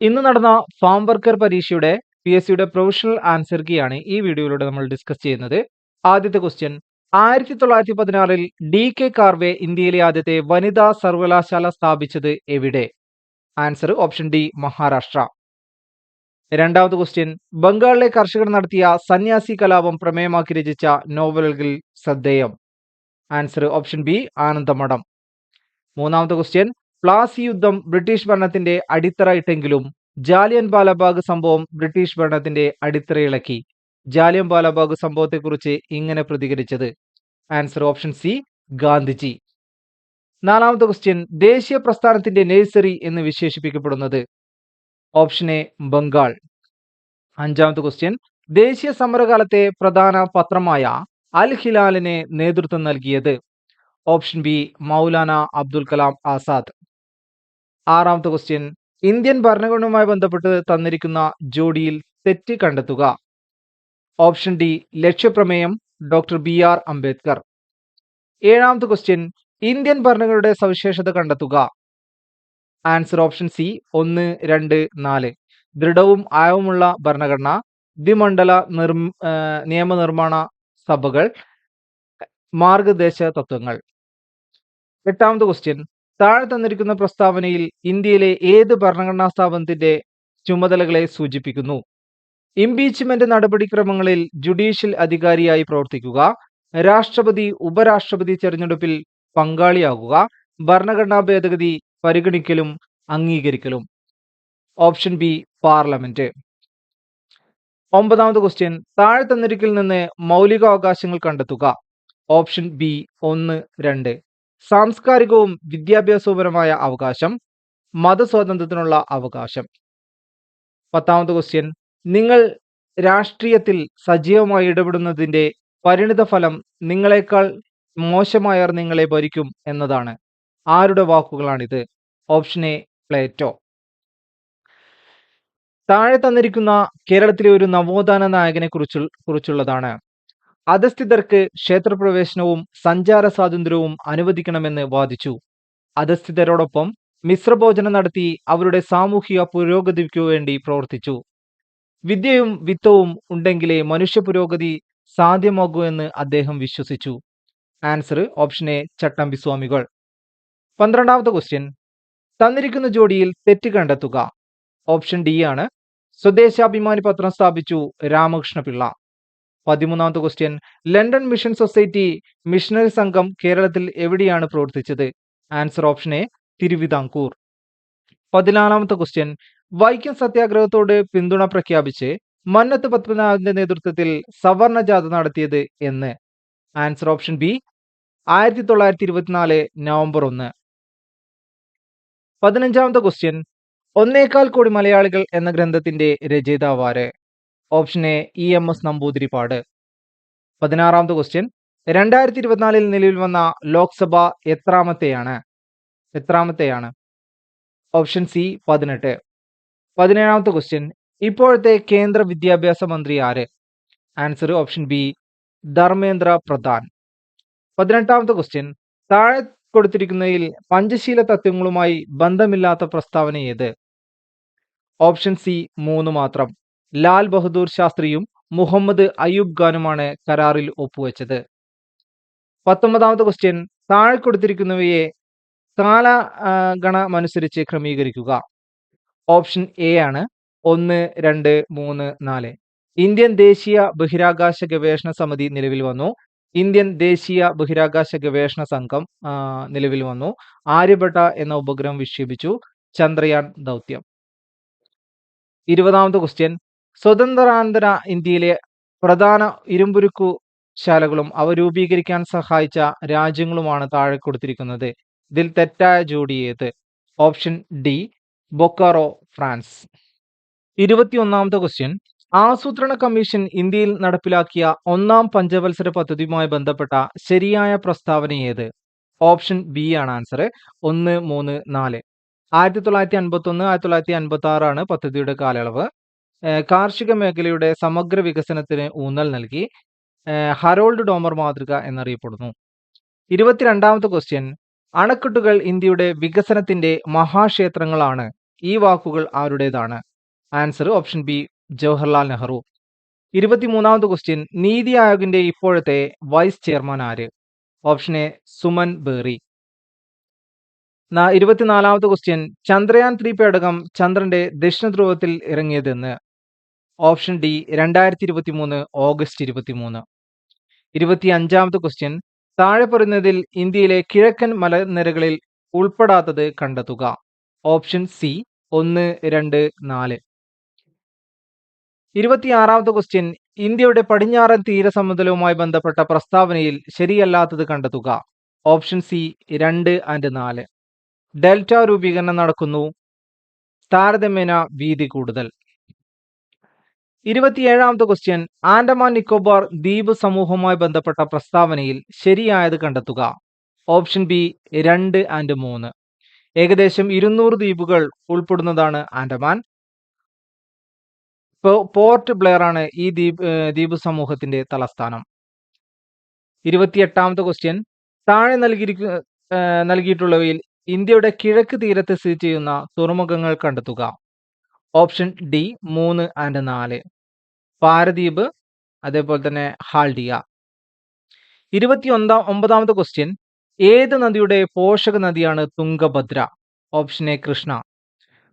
ഇന്ന് നടന്ന farm worker പരീക്ഷയുടെ പി എസ് സിയുടെ പ്രൊഫഷണൽ ആൻസർ കീയാണ് ഈ വീഡിയോയിലൂടെ നമ്മൾ ഡിസ്കസ് ചെയ്യുന്നത്. ആദ്യത്തെ ക്വസ്റ്റ്യൻ ആയിരത്തി തൊള്ളായിരത്തി പതിനാറിൽ ഡി കെ കാർവേ ഇന്ത്യയിലെ ആദ്യത്തെ വനിതാ സർവകലാശാല സ്ഥാപിച്ചത് എവിടെ? Answer option D Maharashtra. രണ്ടാമത്തെ ക്വസ്റ്റ്യൻ ബംഗാളിലെ കർഷകർ നടത്തിയ സന്യാസി കലാപം പ്രമേയമാക്കി രചിച്ച നോവലുകളിൽ ശ്രദ്ധേയം. Answer option B Anandamath. മൂന്നാമത്തെ ക്വസ്റ്റ്യൻ പ്ലാസി യുദ്ധം ബ്രിട്ടീഷ് ഭരണത്തിന്റെ അടിത്തറ ഇട്ടെങ്കിലും ജാലിയൻ ബാലബാഗ് സംഭവം ബ്രിട്ടീഷ് ഭരണത്തിന്റെ അടിത്തറയിളക്കി. ജാലിയൻ ബാലബാഗ് സംഭവത്തെക്കുറിച്ച് ഇങ്ങനെ പ്രതികരിച്ചത്. Answer option C Gandhiji. നാലാമത്തെ ക്വസ്റ്റ്യൻ ദേശീയ പ്രസ്ഥാനത്തിന്റെ നഴ്സറി എന്ന് വിശേഷിപ്പിക്കപ്പെടുന്നത്. Option A Bengal. അഞ്ചാമത്തെ ക്വസ്റ്റ്യൻ ദേശീയ സമരകാലത്തെ പ്രധാന പത്രമായ അൽ ഹിലാലിനെ നേതൃത്വം നൽകിയത്. Option B Maulana Abdul Kalam Azad. ആറാമത്തെ ക്വസ്റ്റ്യൻ ഇന്ത്യൻ ഭരണഘടനയുമായി ബന്ധപ്പെട്ട് തന്നിരിക്കുന്ന ജോഡിയിൽ തെറ്റ് കണ്ടെത്തുക. ഓപ്ഷൻ ഡി ലക്ഷ്യപ്രമേയം ഡോക്ടർ ബി ആർ അംബേദ്കർ. ഏഴാമത്തെ ക്വസ്റ്റ്യൻ ഇന്ത്യൻ ഭരണഘടനയുടെ സവിശേഷത കണ്ടെത്തുക. ആൻസർ ഓപ്ഷൻ സി ഒന്ന് രണ്ട് നാല്. ദൃഢവും ആയവുമുള്ള ഭരണഘടന ദ്വിമണ്ഡല നിർ നിയമനിർമ്മാണ സഭകൾ മാർഗദേശ തത്വങ്ങൾ. എട്ടാമത്തെ ക്വസ്റ്റ്യൻ താഴെ തന്നിരിക്കുന്ന പ്രസ്താവനയിൽ ഇന്ത്യയിലെ ഏത് ഭരണഘടനാ സ്ഥാപനത്തിന്റെ ചുമതലകളെ സൂചിപ്പിക്കുന്നു? ഇംപീച്ച്മെന്റ് നടപടിക്രമങ്ങളിൽ ജുഡീഷ്യൽ അധികാരിയായി പ്രവർത്തിക്കുക രാഷ്ട്രപതി ഉപരാഷ്ട്രപതി തെരഞ്ഞെടുപ്പിൽ പങ്കാളിയാകുക ഭരണഘടനാ ഭേദഗതി പരിഗണിക്കലും അംഗീകരിക്കലും. Option B parliament. ഒമ്പതാമത് ക്വസ്റ്റ്യൻ താഴെ തന്നിരിക്കൽ നിന്ന് മൗലികാവകാശങ്ങൾ കണ്ടെത്തുക. ഓപ്ഷൻ ബി ഒന്ന് രണ്ട്. സാംസ്കാരികവും വിദ്യാഭ്യാസപരമായ അവകാശം മതസ്വാതന്ത്ര്യത്തിനുള്ള അവകാശം. പത്താമത്തെ ക്വസ്റ്റ്യൻ നിങ്ങൾ രാഷ്ട്രീയത്തിൽ സജീവമായി ഇടപെടുന്നതിന്റെ പരിണിത ഫലം നിങ്ങളെക്കാൾ മോശമായർ നിങ്ങളെ ഭരിക്കും എന്നതാണ്. ആരുടെ വാക്കുകളാണിത്? ഓപ്ഷൻ എ പ്ലേറ്റോ താഴെ തന്നിരിക്കുന്ന കേരളത്തിലെ ഒരു നവോത്ഥാന നായകനെ കുറിച്ച് കുറിച്ചുള്ളതാണ്. അധസ്ഥിതർക്ക് ക്ഷേത്രപ്രവേശനവും സഞ്ചാര സ്വാതന്ത്ര്യവും അനുവദിക്കണമെന്ന് വാദിച്ചു. അധസ്ഥിതരോടൊപ്പം മിശ്രഭോജനം നടത്തി അവരുടെ സാമൂഹിക പുരോഗതിക്കു വേണ്ടി പ്രവർത്തിച്ചു. വിദ്യയും വിത്തവും ഉണ്ടെങ്കിലേ മനുഷ്യ പുരോഗതി സാധ്യമാകൂ എന്ന് അദ്ദേഹം വിശ്വസിച്ചു. ആൻസർ ഓപ്ഷൻ എ ചട്ടമ്പി സ്വാമികൾ. പന്ത്രണ്ടാമത്തെ ക്വസ്റ്റ്യൻ. തന്നിരിക്കുന്ന ജോഡിയിൽ തെറ്റ് കണ്ടെത്തുക. ഓപ്ഷൻ ഡി ആണ്. സ്വദേശാഭിമാനി പത്രം സ്ഥാപിച്ചു രാമകൃഷ്ണ പിള്ള പതിമൂന്നാമത്തെ question London Mission Society missionary സംഘം കേരളത്തിൽ എവിടെയാണ് പ്രവർത്തിച്ചത്? Answer option A Thiruvithamkoor. പതിനാലാമത്തെ ക്വസ്റ്റ്യൻ വൈക്കം സത്യാഗ്രഹത്തോട് പിന്തുണ പ്രഖ്യാപിച്ച് മന്നത്ത് പത്മനാഭന്റെ നേതൃത്വത്തിൽ സവർണ ജാഥ നടത്തിയത് എന്ന്. ആൻസർ ഓപ്ഷൻ ബി ആയിരത്തി തൊള്ളായിരത്തി ഇരുപത്തിനാല് നവംബർ ഒന്ന്. പതിനഞ്ചാമത്തെ ക്വസ്റ്റ്യൻ ഒന്നേകാൽ കോടി മലയാളികൾ എന്ന ഗ്രന്ഥത്തിന്റെ രചയിതാവാര് option A E M S Namboothiripad പതിനാറാമത്തെ ക്വസ്റ്റ്യൻ രണ്ടായിരത്തി ഇരുപത്തിനാലിൽ നിലവിൽ വന്ന ലോക്സഭ എത്രാമത്തെയാണ്? എത്രാമത്തെയാണ്? ഓപ്ഷൻ സി പതിനെട്ട്. പതിനേഴാമത്തെ ക്വസ്റ്റ്യൻ ഇപ്പോഴത്തെ കേന്ദ്ര വിദ്യാഭ്യാസ മന്ത്രി ആര്? Answer option B Dharmendra Pradhan. പതിനെട്ടാമത്തെ ക്വസ്റ്റ്യൻ താഴെ കൊടുത്തിരിക്കുന്നതിൽ പഞ്ചശീല തത്വങ്ങളുമായി ബന്ധമില്ലാത്ത പ്രസ്താവന ഏത്? ഓപ്ഷൻ സി മൂന്ന് മാത്രം. ലാൽ ബഹദൂർ ശാസ്ത്രിയും മുഹമ്മദ് അയ്യൂബ് ഖാനുമാണ് കരാറിൽ ഒപ്പുവെച്ചത്. പത്തൊമ്പതാമത്തെ ക്വസ്റ്റ്യൻ താഴെ കൊടുത്തിരിക്കുന്നവയെ കാലഗണമനുസരിച്ച് ക്രമീകരിക്കുക. ഓപ്ഷൻ എ ആണ്. ഒന്ന് രണ്ട് മൂന്ന് നാല്. ഇന്ത്യൻ ദേശീയ ബഹിരാകാശ ഗവേഷണ സമിതി നിലവിൽ വന്നു. ഇന്ത്യൻ ദേശീയ ബഹിരാകാശ ഗവേഷണ സംഘം നിലവിൽ വന്നു. ആര്യഭട്ട എന്ന ഉപഗ്രഹം വിക്ഷേപിച്ചു. ചന്ദ്രയാൻ ദൗത്യം. ഇരുപതാമത്തെ ക്വസ്റ്റ്യൻ സ്വതന്ത്രാന്തര ഇന്ത്യയിലെ പ്രധാന ഇരുമ്പുരുക്കു ശാലകളും അവ രൂപീകരിക്കാൻ സഹായിച്ച രാജ്യങ്ങളുമാണ് താഴെ കൊടുത്തിരിക്കുന്നത്. ഇതിൽ തെറ്റായ ജോഡി ഏത്? Option D Bokaro France. ഇരുപത്തിയൊന്നാമത്തെ question. ആസൂത്രണ കമ്മീഷൻ ഇന്ത്യയിൽ നടപ്പിലാക്കിയ ഒന്നാം പഞ്ചവത്സര പദ്ധതിയുമായി ബന്ധപ്പെട്ട ശരിയായ പ്രസ്താവന ഏത്? ഓപ്ഷൻ ബി ആണ് ആൻസർ ഒന്ന് മൂന്ന് നാല്. ആയിരത്തി തൊള്ളായിരത്തി അൻപത്തി ഒന്ന് ആയിരത്തി തൊള്ളായിരത്തി അൻപത്തി ആറാണ് പദ്ധതിയുടെ കാലയളവ്. കാർഷിക മേഖലയുടെ സമഗ്ര വികസനത്തിന് ഊന്നൽ നൽകി. ഹറോൾഡ് ഡോമർ മാതൃക എന്നറിയപ്പെടുന്നു. ഇരുപത്തിരണ്ടാമത്തെ ക്വസ്റ്റ്യൻ അണക്കെട്ടുകൾ ഇന്ത്യയുടെ വികസനത്തിന്റെ മഹാക്ഷേത്രങ്ങളാണ്. ഈ വാക്കുകൾ ആരുടേതാണ്? Answer option B Jawaharlal Nehru. ഇരുപത്തിമൂന്നാമത്തെ ക്വസ്റ്റ്യൻ നീതി ആയോഗിന്റെ ഇപ്പോഴത്തെ വൈസ് ചെയർമാൻ ആര്? Option A Suman Bery. ഇരുപത്തിനാലാമത്തെ ക്വസ്റ്റ്യൻ ചന്ദ്രയാൻ ത്രീ പേടകം ചന്ദ്രന്റെ ദക്ഷിണ ധ്രുവത്തിൽ ഇറങ്ങിയതെന്ന്. ഓപ്ഷൻ ഡി രണ്ടായിരത്തി ഇരുപത്തി മൂന്ന് ഓഗസ്റ്റ് ഇരുപത്തി മൂന്ന് ഇരുപത്തി അഞ്ചാമത്തെ ക്വസ്റ്റ്യൻ താഴെ പറയുന്നതിൽ ഇന്ത്യയിലെ കിഴക്കൻ മലനിരകളിൽ ഉൾപ്പെടാത്തത് കണ്ടെത്തുക. ഓപ്ഷൻ സി ഒന്ന് രണ്ട് നാല്. ഇരുപത്തിയാറാമത്തെ ക്വസ്റ്റ്യൻ ഇന്ത്യയുടെ പടിഞ്ഞാറൻ തീരസമുദ്രവുമായി ബന്ധപ്പെട്ട പ്രസ്താവനയിൽ ശരിയല്ലാത്തത് കണ്ടെത്തുക. ഓപ്ഷൻ സി രണ്ട് ആൻഡ് നാല്. ഡെൽറ്റ രൂപീകരണം നടക്കുന്നു. താരതമ്യേന വീതി കൂടുതൽ. ഇരുപത്തിയേഴാമത്തെ ക്വസ്റ്റ്യൻ ആൻഡമാൻ നിക്കോബാർ ദ്വീപ് സമൂഹവുമായി ബന്ധപ്പെട്ട പ്രസ്താവനയിൽ ശരിയായത് കണ്ടെത്തുക. ഓപ്ഷൻ ബി രണ്ട് ആൻഡ് മൂന്ന്. ഏകദേശം ഇരുന്നൂറ് ദ്വീപുകൾ ഉൾപ്പെടുന്നതാണ് ആൻഡമാൻ. പോർട്ട് ബ്ലെയർ ആണ് ഈ ദ്വീപ് ദ്വീപ് സമൂഹത്തിന്റെ തലസ്ഥാനം. ഇരുപത്തിയെട്ടാമത്തെ ക്വസ്റ്റ്യൻ താഴെ നൽകിയിരിക്കുന്ന നൽകിയിട്ടുള്ളവയിൽ ഇന്ത്യയുടെ കിഴക്ക് തീരത്ത് സ്ഥിതി ചെയ്യുന്ന തുറമുഖങ്ങൾ കണ്ടെത്തുക. ഓപ്ഷൻ ഡി മൂന്ന് ആൻഡ് നാല്. പാരദ്വീപ് അതേപോലെ തന്നെ ഹാൾഡിയ. ഇരുപത്തി ഒന്നാം ഒമ്പതാമത്തെ ക്വസ്റ്റ്യൻ ഏത് നദിയുടെ പോഷക നദിയാണ് തുംഗഭദ്ര? Option A Krishna.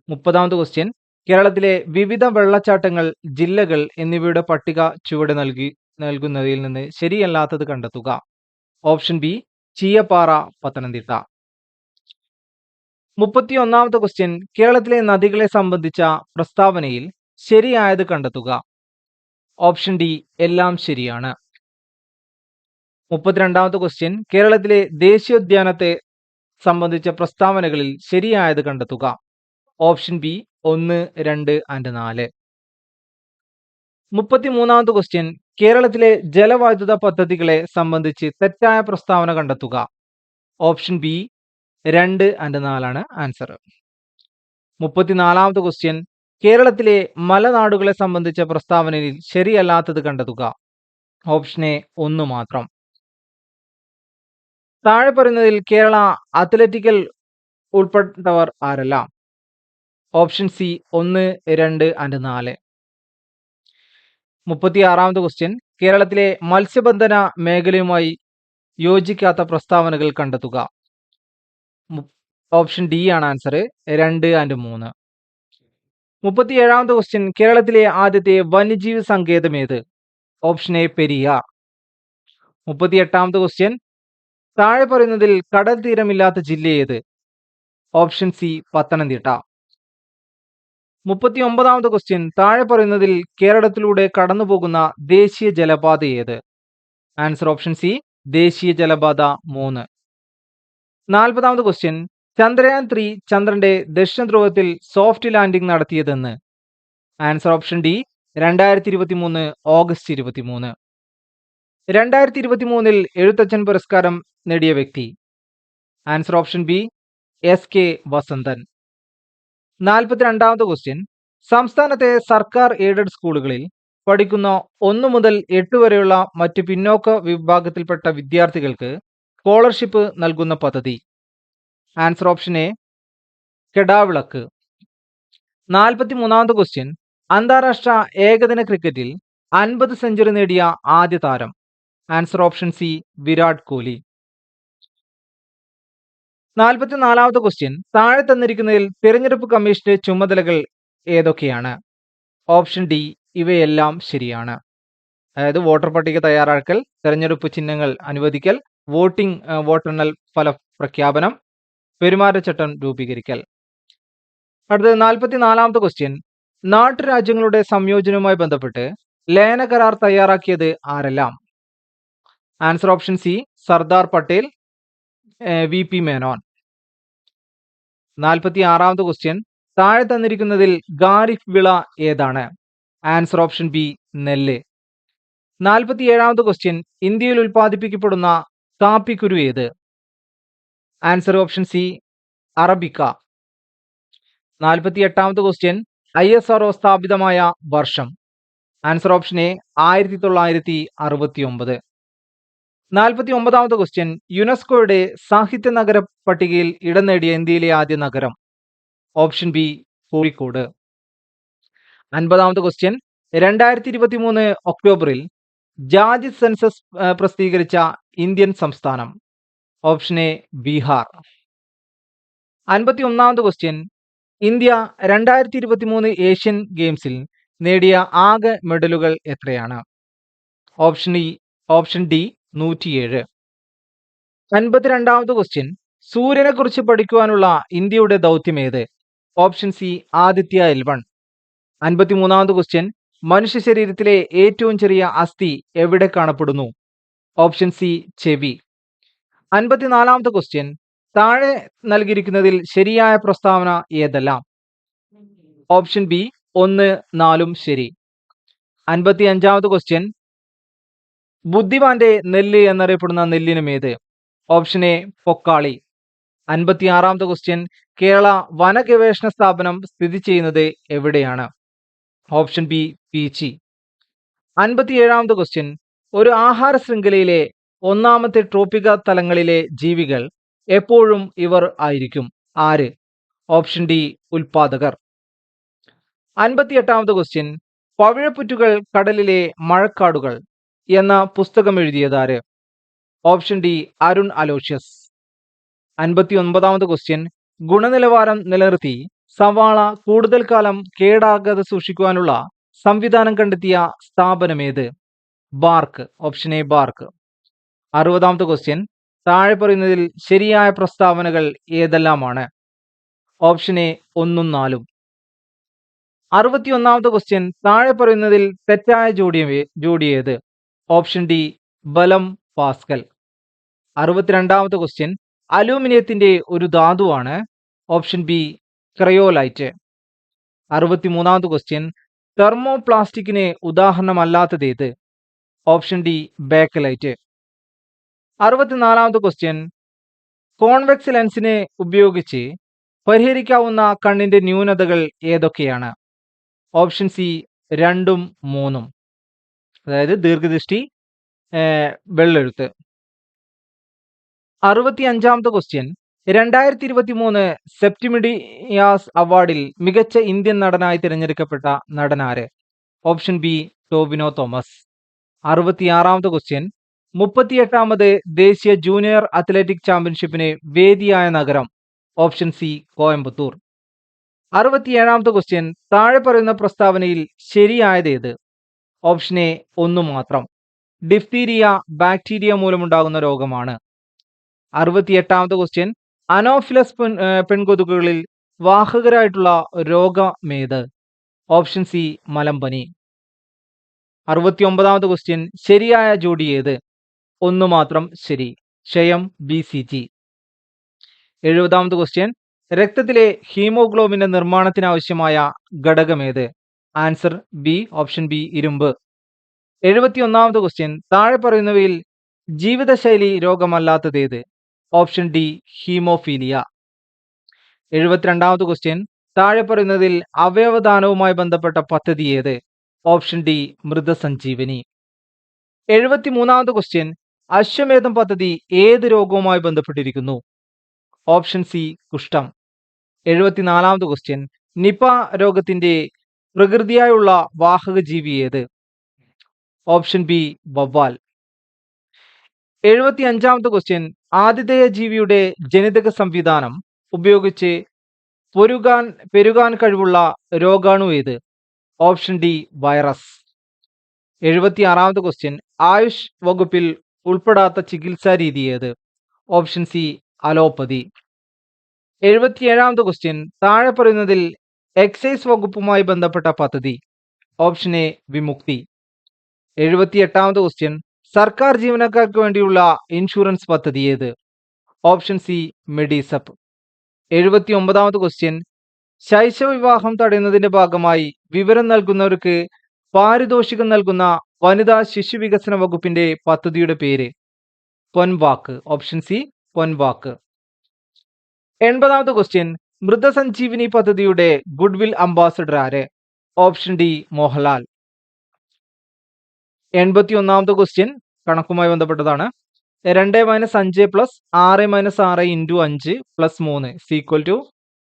മുപ്പതാമത്തെ ക്വസ്റ്റ്യൻ കേരളത്തിലെ വിവിധ വെള്ളച്ചാട്ടങ്ങൾ ജില്ലകൾ എന്നിവയുടെ പട്ടിക ചുവടെ നൽകി നൽകുന്നതിൽ നിന്ന് ശരിയല്ലാത്തത് കണ്ടെത്തുക. Option B Cheeyappara Pathanamthitta. മുപ്പത്തി ഒന്നാമത്തെ ക്വസ്റ്റ്യൻ കേരളത്തിലെ നദികളെ സംബന്ധിച്ച പ്രസ്താവനയിൽ ശരിയായത് കണ്ടെത്തുക. ഓപ്ഷൻ ഡി എല്ലാം ശരിയാണ്. മുപ്പത്തിരണ്ടാമത്തെ ക്വസ്റ്റ്യൻ കേരളത്തിലെ ദേശീയോദ്യാനത്തെ സംബന്ധിച്ച പ്രസ്താവനകളിൽ ശരിയായത് കണ്ടെത്തുക. ഓപ്ഷൻ ബി ഒന്ന് രണ്ട് ആൻഡ് നാല്. മുപ്പത്തിമൂന്നാമത്തെ ക്വസ്റ്റ്യൻ കേരളത്തിലെ ജലവൈദ്യുത പദ്ധതികളെ സംബന്ധിച്ച് തെറ്റായ പ്രസ്താവന കണ്ടെത്തുക. ഓപ്ഷൻ ബി രണ്ട് ആൻഡ് നാലാണ് ആൻസർ മുപ്പത്തിനാലാമത്തെ ക്വസ്റ്റ്യൻ കേരളത്തിലെ മലനാടുകളെ സംബന്ധിച്ച പ്രസ്താവനയിൽ ശരിയല്ലാത്തത് കണ്ടെത്തുക ഓപ്ഷൻ എ ഒന്ന് മാത്രം. താഴെ പറയുന്നതിൽ കേരള അത്ലറ്റിക്കൽ ഉൾപ്പെട്ടവർ ആരല്ല? ഓപ്ഷൻ സി ഒന്ന് രണ്ട് ആൻഡ് നാല്. മുപ്പത്തി ആറാമത്തെ ക്വസ്റ്റ്യൻ കേരളത്തിലെ മത്സ്യബന്ധന മേഖലയുമായി യോജിക്കാത്ത പ്രസ്താവനകൾ കണ്ടെത്തുക ഓപ്ഷൻ ഡി ആണ് ആൻസർ രണ്ട് ആൻഡ് മൂന്ന്. മുപ്പത്തി ഏഴാമത്തെ ക്വസ്റ്റ്യൻ കേരളത്തിലെ ആദ്യത്തെ വന്യജീവി സങ്കേതം ഏത്? ഓപ്ഷൻ എ പെരിയാർ മുപ്പത്തി എട്ടാമത്തെ ക്വസ്റ്റ്യൻ താഴെ പറയുന്നതിൽ കടൽ തീരമില്ലാത്ത ജില്ല ഏത്? Option C Pathanamthitta. മുപ്പത്തി ഒമ്പതാമത്തെ ക്വസ്റ്റ്യൻ താഴെ പറയുന്നതിൽ കേരളത്തിലൂടെ കടന്നു ദേശീയ ജലപാത ഏത്? ആൻസർ ഓപ്ഷൻ സി ദേശീയ ജലപാത മൂന്ന്. നാൽപ്പതാമത് ക്വസ്റ്റ്യൻ ചന്ദ്രയാൻ ത്രീ ചന്ദ്രന്റെ ദക്ഷിണധ്രുവത്തിൽ സോഫ്റ്റ് ലാൻഡിംഗ് നടത്തിയതെന്ന്. ആൻസർ ഓപ്ഷൻ ഡി രണ്ടായിരത്തി ഇരുപത്തി മൂന്ന് ഓഗസ്റ്റ് ഇരുപത്തി മൂന്ന് രണ്ടായിരത്തി ഇരുപത്തി മൂന്നിൽ എഴുത്തച്ഛൻ പുരസ്കാരം നേടിയ വ്യക്തി. Answer option B S K Vasanthan. നാൽപ്പത്തിരണ്ടാമത്തെ question സംസ്ഥാനത്തെ സർക്കാർ എയ്ഡഡ് സ്കൂളുകളിൽ പഠിക്കുന്ന ഒന്നു മുതൽ എട്ട് വരെയുള്ള മറ്റ് പിന്നോക്ക വിഭാഗത്തിൽപ്പെട്ട വിദ്യാർത്ഥികൾക്ക് സ്കോളർഷിപ്പ് നൽകുന്ന പദ്ധതി. Answer option A Kedavilakku. നാൽപ്പത്തി മൂന്നാമത്തെ ക്വസ്റ്റ്യൻ അന്താരാഷ്ട്ര ഏകദിന ക്രിക്കറ്റിൽ അൻപത് സെഞ്ചുറി നേടിയ ആദ്യ താരം. Answer option C Virat Kohli നാൽപ്പത്തിനാലാമത്തെ question താഴെ തന്നിരിക്കുന്നതിൽ തിരഞ്ഞെടുപ്പ് കമ്മീഷന്റെ ചുമതലകൾ ഏതൊക്കെയാണ്? ഓപ്ഷൻ ഡി ഇവയെല്ലാം ശരിയാണ്. അതായത് വോട്ടർ പട്ടിക തയ്യാറാക്കൽ തെരഞ്ഞെടുപ്പ് ചിഹ്നങ്ങൾ അനുവദിക്കൽ വോട്ടിംഗ് വോട്ടെണ്ണൽ ഫല പ്രഖ്യാപനം പെരുമാറ്റച്ചട്ടം രൂപീകരിക്കൽ. അടുത്തത് നാൽപ്പത്തി നാലാമത്തെ ക്വസ്റ്റ്യൻ നാട്ടുരാജ്യങ്ങളുടെ സംയോജനവുമായി ബന്ധപ്പെട്ട് ലയന കരാർ തയ്യാറാക്കിയത് ആരെല്ലാം? Answer option C Sardar Patel V P Menon. നാൽപ്പത്തി ആറാമത്തെ ക്വസ്റ്റ്യൻ താഴെ തന്നിരിക്കുന്നതിൽ ഗാരിഫ് വിള ഏതാണ്? ആൻസർ ഓപ്ഷൻ ബി നെല്ല്. നാൽപ്പത്തി ഏഴാമത്തെ ക്വസ്റ്റ്യൻ ഇന്ത്യയിൽ ഉൽപ്പാദിപ്പിക്കപ്പെടുന്ന കാപ്പിക്കുരു ഏത്? ആൻസർ ഓപ്ഷൻ സി അറബിക്ക നാൽപ്പത്തി എട്ടാമത്തെ ക്വസ്റ്റ്യൻ ഐ എസ് ആർ സ്ഥാപിതമായ വർഷം. ആൻസർ ഓപ്ഷൻ എ ആയിരത്തി തൊള്ളായിരത്തി അറുപത്തി ഒമ്പത് നാൽപ്പത്തി ഒമ്പതാമത്തെ ക്വസ്റ്റ്യൻ യുനെസ്കോയുടെ സാഹിത്യ നഗര പട്ടികയിൽ ഇടം നേടിയ ഇന്ത്യയിലെ ആദ്യ നഗരം. Option B Kozhikode. അൻപതാമത്തെ ക്വസ്റ്റ്യൻ രണ്ടായിരത്തി ഇരുപത്തി മൂന്ന് ഒക്ടോബറിൽ ജാതി സെൻസസ് പ്രസിദ്ധീകരിച്ച ഇന്ത്യൻ സംസ്ഥാനം. Option A Bihar. അൻപത്തി ഒന്നാമത് ക്വസ്റ്റ്യൻ ഇന്ത്യ രണ്ടായിരത്തി ഇരുപത്തി മൂന്ന് ഏഷ്യൻ ഗെയിംസിൽ നേടിയ ആകെ മെഡലുകൾ എത്രയാണ്? ഓപ്ഷൻ ഇ ഓപ്ഷൻ ഡി നൂറ്റിയേഴ്. അൻപത്തിരണ്ടാമത് ക്വസ്റ്റ്യൻ സൂര്യനെക്കുറിച്ച് പഠിക്കുവാനുള്ള ഇന്ത്യയുടെ ദൗത്യം ഏത്? Option C Aditya L one അൻപത്തിമൂന്നാമത്തെ question മനുഷ്യ ശരീരത്തിലെ ഏറ്റവും ചെറിയ അസ്ഥി എവിടെ കാണപ്പെടുന്നു? ഓപ്ഷൻ സി ചെവി. അൻപത്തിനാലാമത്തെ ക്വസ്റ്റ്യൻ താഴെ നൽകിയിരിക്കുന്നതിൽ ശരിയായ പ്രസ്താവന ഏതെല്ലാം? ഓപ്ഷൻ ബി ഒന്ന് നാലും ശരി. അൻപത്തി അഞ്ചാമത്തെ ക്വസ്റ്റ്യൻ ബുദ്ധിമാന്റെ നെല്ല് എന്നറിയപ്പെടുന്ന നെല്ലിനും ഏത്? Option A Pokkali. അൻപത്തി ആറാമത്തെ ക്വസ്റ്റ്യൻ കേരള വന ഗവേഷണ സ്ഥാപനം സ്ഥിതി ചെയ്യുന്നത് എവിടെയാണ്? Option B Peechi. അൻപത്തി ഏഴാമത്തെ ക്വസ്റ്റ്യൻ ഒരു ആഹാര ശൃംഖലയിലെ ഒന്നാമത്തെ ട്രോപ്പിക തലങ്ങളിലെ ജീവികൾ എപ്പോഴും ഇവർ ആയിരിക്കും. ആര്? ഓപ്ഷൻ ഡി ഉൽപാദകർ. അൻപത്തി എട്ടാമത്തെ ക്വസ്റ്റ്യൻ. പവിഴപ്പുറ്റുകൾ കടലിലെ മഴക്കാടുകൾ എന്ന പുസ്തകം എഴുതിയതാര് ഓപ്ഷൻ ഡി അരുൺ അലോഷ്യസ്. അൻപത്തി ഒൻപതാമത് ക്വസ്റ്റ്യൻ. ഗുണനിലവാരം നിലനിർത്തി സവാള കൂടുതൽ കാലം കേടാകാതെ സൂക്ഷിക്കുവാനുള്ള സംവിധാനം കണ്ടെത്തിയ സ്ഥാപനമേത്? ബാർക്ക്. Option A BARC. അറുപതാമത്തെ ക്വസ്റ്റ്യൻ താഴെ പറയുന്നതിൽ ശരിയായ പ്രസ്താവനകൾ ഏതെല്ലാമാണ്? ഓപ്ഷൻ എ ഒന്നും നാലും. അറുപത്തി ഒന്നാമത്തെ ക്വസ്റ്റ്യൻ താഴെ പറയുന്നതിൽ തെറ്റായ ജോഡി ജോഡി ഏത്? ഓപ്ഷൻ ഡി ബലം പാസ്കൽ. അറുപത്തിരണ്ടാമത്തെ ക്വസ്റ്റ്യൻ അലൂമിനിയത്തിന്റെ ഒരു ധാതുവാണ്. Option B cryolite. അറുപത്തി മൂന്നാമത്തെ ക്വസ്റ്റ്യൻ തെർമോ പ്ലാസ്റ്റിക്കിന് ഉദാഹരണമല്ലാത്തത് ഏത്? ഓപ്ഷൻ ഡി ബേക്കലൈറ്റ് അറുപത്തിനാലാമത്തെ ക്വസ്റ്റ്യൻ കോൺവെക്സ് ലെൻസിനെ ഉപയോഗിച്ച് പരിഹരിക്കാവുന്ന കണ്ണിന്റെ ന്യൂനതകൾ ഏതൊക്കെയാണ്? ഓപ്ഷൻ സി രണ്ടും മൂന്നും. അതായത് ദീർഘദൃഷ്ടി വെള്ളെഴുത്ത്. അറുപത്തി അഞ്ചാമത്തെ ക്വസ്റ്റ്യൻ രണ്ടായിരത്തി ഇരുപത്തി മൂന്ന് സെപ്റ്റിമിഡിയാസ് അവാർഡിൽ മികച്ച ഇന്ത്യൻ നടനായി തിരഞ്ഞെടുക്കപ്പെട്ട നടനാര് ഓപ്ഷൻ ബി ടോബിനോ തോമസ്. അറുപത്തിയാറാമത്തെ ക്വസ്റ്റ്യൻ മുപ്പത്തിയെട്ടാമത് ദേശീയ ജൂനിയർ അത്ലറ്റിക് ചാമ്പ്യൻഷിപ്പിന് വേദിയായ നഗരം ഓപ്ഷൻ സി കോയമ്പത്തൂർ. അറുപത്തിയേഴാമത്തെ ക്വസ്റ്റ്യൻ താഴെ പറയുന്ന പ്രസ്താവനയിൽ ശരിയായത് ഏത്? ഓപ്ഷൻ എ ഒന്നു മാത്രം. ഡിഫ്തീരിയ ബാക്ടീരിയ മൂലമുണ്ടാകുന്ന രോഗമാണ്. അറുപത്തിയെട്ടാമത്തെ ക്വസ്റ്റ്യൻ അനോഫിലസ് പെൺ പെൺകൊതുകുകളിൽ വാഹകരായിട്ടുള്ള രോഗമേത്? ഓപ്ഷൻ സി മലമ്പനി. അറുപത്തി ഒമ്പതാമത്തെ ക്വസ്റ്റ്യൻ ശരിയായ ജോഡി ഏത്? ഒന്ന് മാത്രം ശരി. ക്ഷയം ബി സി ജി എഴുപതാമത് ക്വസ്റ്റ്യൻ രക്തത്തിലെ ഹീമോഗ്ലോബിന്റെ നിർമ്മാണത്തിനാവശ്യമായ ഘടകമേത് ആൻസർ ബി ഓപ്ഷൻ ബി ഇരുമ്പ്. എഴുപത്തി ഒന്നാമത്തെ ക്വസ്റ്റ്യൻ താഴെ പറയുന്നവയിൽ ജീവിതശൈലി രോഗമല്ലാത്തതേത് ഓപ്ഷൻ ഡി ഹീമോഫീലിയ. എഴുപത്തിരണ്ടാമത് ക്വസ്റ്റ്യൻ താഴെ പറയുന്നതിൽ അവയവദാനവുമായി ബന്ധപ്പെട്ട പദ്ധതി ഏത്? Option D Mrithasanjeevani. എഴുപത്തി മൂന്നാമത്തെ ക്വസ്റ്റ്യൻ അശ്വമേധം പദ്ധതി ഏത് രോഗവുമായി ബന്ധപ്പെട്ടിരിക്കുന്നു? ഓപ്ഷൻ സി കുഷ്ഠം. എഴുപത്തിനാലാമത് ക്വസ്റ്റ്യൻ നിപ രോഗത്തിന്റെ പ്രകൃതിയായുള്ള വാഹക ജീവി ഏത്? ഓപ്ഷൻ ബി വവ്വാൽ. എഴുപത്തി അഞ്ചാമത്തെ ക്വസ്റ്റ്യൻ ആതിഥേയ ജീവിയുടെ ജനിതക സംവിധാനം ഉപയോഗിച്ച് പൊരുകാൻ പെരുകാൻ കഴിവുള്ള രോഗാണു ഏത്? Option D virus. എഴുപത്തി ആറാമത്തെ ക്വസ്റ്റ്യൻ ആയുഷ് വകുപ്പിൽ ഉൾപ്പെടാത്ത ചികിത്സാ രീതി ഏത്? Option C allopathy. എഴുപത്തിയേഴാമത്തെ ക്വസ്റ്റ്യൻ താഴെ പറയുന്നതിൽ എക്സൈസ് വകുപ്പുമായി ബന്ധപ്പെട്ട പദ്ധതി. Option A Vimukthi. എഴുപത്തി എട്ടാമത്തെ ക്വസ്റ്റ്യൻ സർക്കാർ ജീവനക്കാർക്ക് വേണ്ടിയുള്ള ഇൻഷുറൻസ് പദ്ധതി ഏത്? ഓപ്ഷൻ സി മെഡിസപ്പ് എഴുപത്തി ഒമ്പതാമത്തെ ക്വസ്റ്റ്യൻ ശൈശവ വിവാഹം തടയുന്നതിന്റെ ഭാഗമായി വിവരം നൽകുന്നവർക്ക് പാരിതോഷികം നൽകുന്ന വനിതാ ശിശു വികസന വകുപ്പിന്റെ പദ്ധതിയുടെ പേര് പൊൻവാക്ക്. Option C Ponvakku. എൺപതാമത്തെ question Mrithasanjeevani പദ്ധതിയുടെ ഗുഡ്വിൽ അംബാസഡർ ആര്? Option D Mohanlal. എൺപത്തി ഒന്നാമത്തെ ക്വസ്റ്റ്യൻ കണക്കുമായി ബന്ധപ്പെട്ടതാണ്. രണ്ട് മൈനസ് അഞ്ച് പ്ലസ് ആറ് മൈനസ് ആറ് ഇന്റു അഞ്ച് പ്ലസ് മൂന്ന് equal to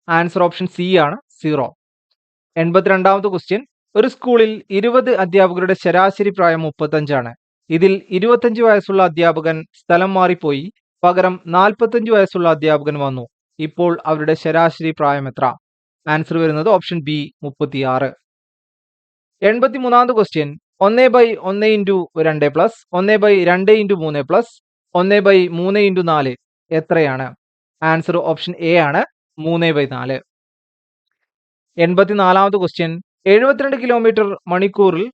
answer option C ആണ് സീറോ എൺപത്തിരണ്ടാമത്തെ ക്വസ്റ്റ്യൻ ഒരു സ്കൂളിൽ ഇരുപത് അധ്യാപകരുടെ ശരാശരി പ്രായം മുപ്പത്തഞ്ചാണ്. ഇതിൽ ഇരുപത്തഞ്ച് വയസ്സുള്ള അധ്യാപകൻ സ്ഥലം മാറിപ്പോയി പകരം നാൽപ്പത്തഞ്ച് വയസ്സുള്ള അധ്യാപകൻ വന്നു. ഇപ്പോൾ അവരുടെ ശരാശരി പ്രായം എത്ര? ആൻസർ വരുന്നത് ഓപ്ഷൻ ബി മുപ്പത്തിയാറ്. എൺപത്തി മൂന്നാമത് ക്വസ്റ്റ്യൻ. ഒന്ന് ബൈ ഒന്ന് ഇന്റു രണ്ട് പ്ലസ് ഒന്ന് ബൈ രണ്ട് ഇന്റു മൂന്ന് പ്ലസ് ഒന്ന് ബൈ മൂന്ന് ഇന്റു നാല് എത്രയാണ്? ആൻസർ ഓപ്ഷൻ എ ആണ് മൂന്ന് ബൈ നാല്. എൺപത്തിനാലാമത് ക്വസ്റ്റ്യൻ. എഴുപത്തിരണ്ട് കിലോമീറ്റർ മണിക്കൂറിൽ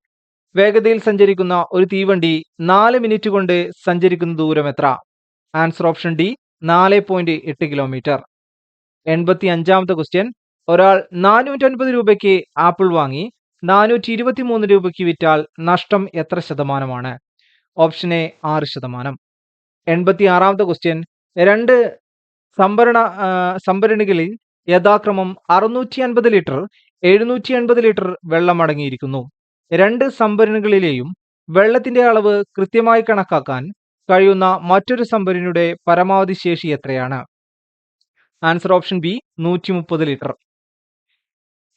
വേഗതയിൽ സഞ്ചരിക്കുന്ന ഒരു തീവണ്ടി നാല് മിനിറ്റ് കൊണ്ട് സഞ്ചരിക്കുന്ന ദൂരം എത്ര? ആൻസർ ഓപ്ഷൻ ഡി നാല് പോയിന്റ് എട്ട് കിലോമീറ്റർ എൺപത്തി അഞ്ചാമത്തെ ക്വസ്റ്റ്യൻ ഒരാൾ നാനൂറ്റി അൻപത് രൂപയ്ക്ക് ആപ്പിൾ വാങ്ങി നാനൂറ്റി ഇരുപത്തി മൂന്ന് രൂപയ്ക്ക് വിറ്റാൽ നഷ്ടം എത്ര ശതമാനമാണ്? ഓപ്ഷൻ എ ആറ് ശതമാനം. എൺപത്തി ആറാമത്തെ ക്വസ്റ്റ്യൻ രണ്ട് സംഭരണ സംഭരണികളിൽ യഥാക്രമം അറുന്നൂറ്റി അൻപത് ലിറ്റർ എഴുന്നൂറ്റി എൺപത് ലിറ്റർ വെള്ളം അടങ്ങിയിരിക്കുന്നു. രണ്ട് സംഭരണികളിലെയും വെള്ളത്തിന്റെ അളവ് കൃത്യമായി കണക്കാക്കാൻ കഴിയുന്ന മറ്റൊരു സംഭരണിയുടെ പരമാവധി ശേഷി എത്രയാണ്? ആൻസർ ഓപ്ഷൻ ബി നൂറ്റി മുപ്പത് ലിറ്റർ.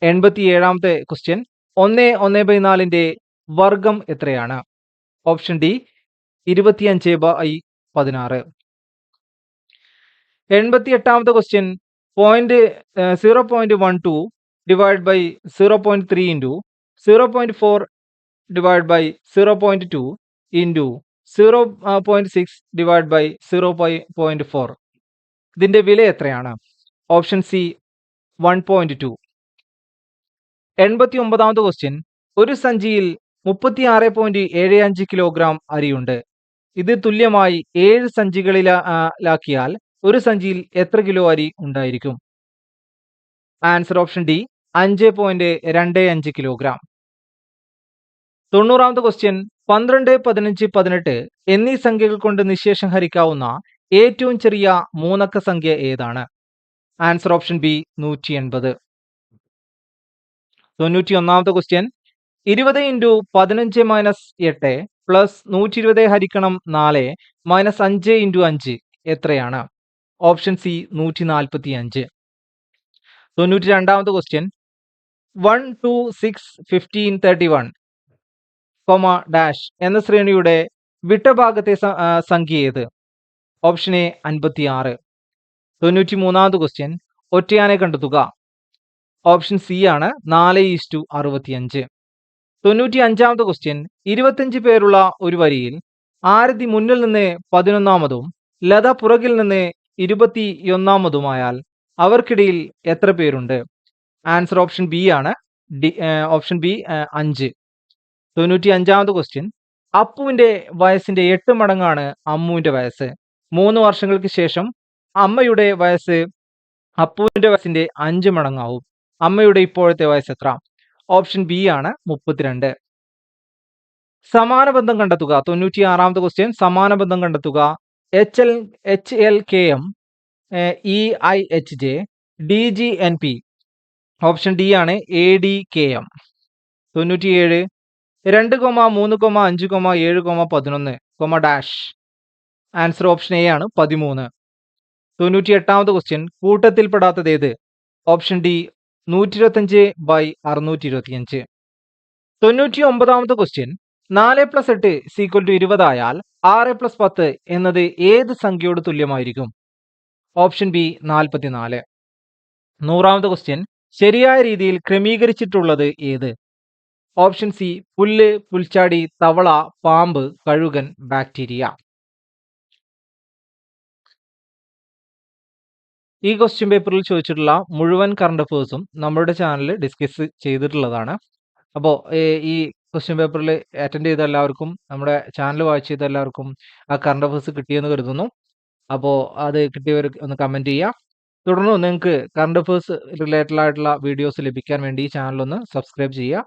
എൺപത്തി ഏഴാമത്തെ ക്വസ്റ്റ്യൻ ഒന്ന് ഒന്ന് ബൈ നാലിന്റെ വർഗം എത്രയാണ്? ഓപ്ഷൻ ഡി ഇരുപത്തിയഞ്ച് ബൈ പതിനാറ്. എൺപത്തി എട്ടാമത്തെ question point zero point one two by zero point two into zero point six divide by zero point four ഇതിന്റെ വില എത്രയാണ്? Option C one point two എൺപത്തി ഒമ്പതാമത്തെ ക്വസ്റ്റ്യൻ ഒരു സഞ്ചിയിൽ മുപ്പത്തി ആറ് പോയിന്റ് ഏഴ് അഞ്ച് കിലോഗ്രാം അരിയുണ്ട്. ഇത് തുല്യമായി ഏഴ് സഞ്ചികളിലാക്കിയാൽ ഒരു സഞ്ചിയിൽ എത്ര കിലോ അരി ഉണ്ടായിരിക്കും? ആൻസർ ഓപ്ഷൻ ഡി അഞ്ച് പോയിന്റ് രണ്ട് അഞ്ച് കിലോഗ്രാം തൊണ്ണൂറാമത്തെ ക്വസ്റ്റ്യൻ പന്ത്രണ്ട് പതിനഞ്ച് പതിനെട്ട് എന്നീ സംഖ്യകൾ കൊണ്ട് നിശേഷം ഹരിക്കാവുന്ന ഏറ്റവും ചെറിയ മൂന്നക്ക സംഖ്യ ഏതാണ്? ആൻസർ ഓപ്ഷൻ ബി നൂറ്റി എൺപത്. തൊണ്ണൂറ്റി ഒന്നാമത്തെ ക്വസ്റ്റ്യൻ ഇരുപത് ഇന്റു പതിനഞ്ച് മൈനസ് എട്ട് പ്ലസ് നൂറ്റി ഇരുപത് ഹരിക്കണം നാല് മൈനസ് അഞ്ച് ഇന്റു അഞ്ച് എത്രയാണ്? ഓപ്ഷൻ സി നൂറ്റി നാൽപ്പത്തി അഞ്ച് തൊണ്ണൂറ്റി രണ്ടാമത്തെ question one two six fifteen thirty one comma dash എന്ന ശ്രേണിയുടെ വിട്ടഭാഗത്തെ സംഖ്യ ഏത്? ഓപ്ഷൻ എ അൻപത്തി ആറ് തൊണ്ണൂറ്റി മൂന്നാമത് ക്വസ്റ്റ്യൻ ഒറ്റയാനെ കണ്ടെത്തുക. ഓപ്ഷൻ സി ആണ് നാല് ഈസ്റ്റു അറുപത്തിയഞ്ച്. തൊണ്ണൂറ്റി അഞ്ചാമത്തെ ക്വസ്റ്റ്യൻ ഇരുപത്തഞ്ച് പേരുള്ള ഒരു വരിയിൽ ആരതി മുന്നിൽ നിന്ന് പതിനൊന്നാമതും ലത പുറകിൽ നിന്ന് ഇരുപത്തി ഒന്നാമതുമായാൽ അവർക്കിടയിൽ എത്ര പേരുണ്ട്? ആൻസർ ഓപ്ഷൻ ബി ആണ്. ഡി ഓപ്ഷൻ ബി അഞ്ച്. തൊണ്ണൂറ്റി അഞ്ചാമത് ക്വസ്റ്റ്യൻ അപ്പുവിന്റെ വയസ്സിന്റെ എട്ട് മടങ്ങാണ് അമ്മുവിന്റെ വയസ്സ്. മൂന്ന് വർഷങ്ങൾക്ക് ശേഷം അമ്മയുടെ വയസ്സ് അപ്പുവിന്റെ വയസ്സിന്റെ അഞ്ച് മടങ്ങാവും. അമ്മയുടെ ഇപ്പോഴത്തെ വയസ്സ് എത്ര? ഓപ്ഷൻ ബി ആണ് മുപ്പത്തിരണ്ട്. സമാന ബന്ധം കണ്ടെത്തുക. തൊണ്ണൂറ്റി ആറാമത്തെ ക്വസ്റ്റ്യൻ സമാന ബന്ധം കണ്ടെത്തുക. H L H L K M E I H J D G N P option D ആണ് എ ഡി കെ എം തൊണ്ണൂറ്റിയേഴ് രണ്ട് കൊമ മൂന്ന് കൊമ അഞ്ച് കൊമ ഏഴ് കൊമ പതിനൊന്ന് comma dash. Answer option A ആണ് പതിമൂന്ന്. തൊണ്ണൂറ്റി എട്ടാമത് ക്വസ്റ്റ്യൻ കൂട്ടത്തിൽപ്പെടാത്തത് ഏത്? ഓപ്ഷൻ ഡി നൂറ്റി ഇരുപത്തഞ്ച് ബൈ അറുന്നൂറ്റി ഇരുപത്തിയഞ്ച് തൊണ്ണൂറ്റി ഒമ്പതാമത്തെ ക്വസ്റ്റ്യൻ നാല് പ്ലസ് എട്ട് സീക്വൽ ടു ഇരുപതായാൽ ആറ് പ്ലസ് പത്ത് എന്നത് ഏത് സംഖ്യയോട് തുല്യമായിരിക്കും? ഓപ്ഷൻ ബി നാൽപ്പത്തിനാല് നൂറാമത്തെ ക്വസ്റ്റ്യൻ ശരിയായ രീതിയിൽ ക്രമീകരിച്ചിട്ടുള്ളത് ഏത്? ഓപ്ഷൻ സി പുല്ല് പുൽച്ചാടി തവള പാമ്പ് കഴുകൻ ബാക്ടീരിയ. ഈ ക്വസ്റ്റ്യൻ പേപ്പറിൽ ചോദിച്ചിട്ടുള്ള മുഴുവൻ കറണ്ട് അഫേഴ്സും നമ്മുടെ ചാനലിൽ ഡിസ്കസ് ചെയ്തിട്ടുള്ളതാണ്. അപ്പോൾ ഈ ക്വസ്റ്റ്യൻ പേപ്പറിൽ അറ്റൻഡ് ചെയ്ത എല്ലാവർക്കും നമ്മുടെ ചാനൽ വാച്ച് ചെയ്ത എല്ലാവർക്കും ആ കറണ്ട് അഫേഴ്സ് കിട്ടിയെന്ന് കരുതുന്നു. അപ്പോൾ അത് കിട്ടിയവർ ഒന്ന് കമന്റ് ചെയ്യുക തുടർന്ന് നിങ്ങൾക്ക് കറണ്ട് അഫേഴ്സ് റിലേറ്റഡ് ആയിട്ടുള്ള വീഡിയോസ് ലഭിക്കാൻ വേണ്ടി ഈ ചാനലൊന്ന് സബ്സ്ക്രൈബ് ചെയ്യുക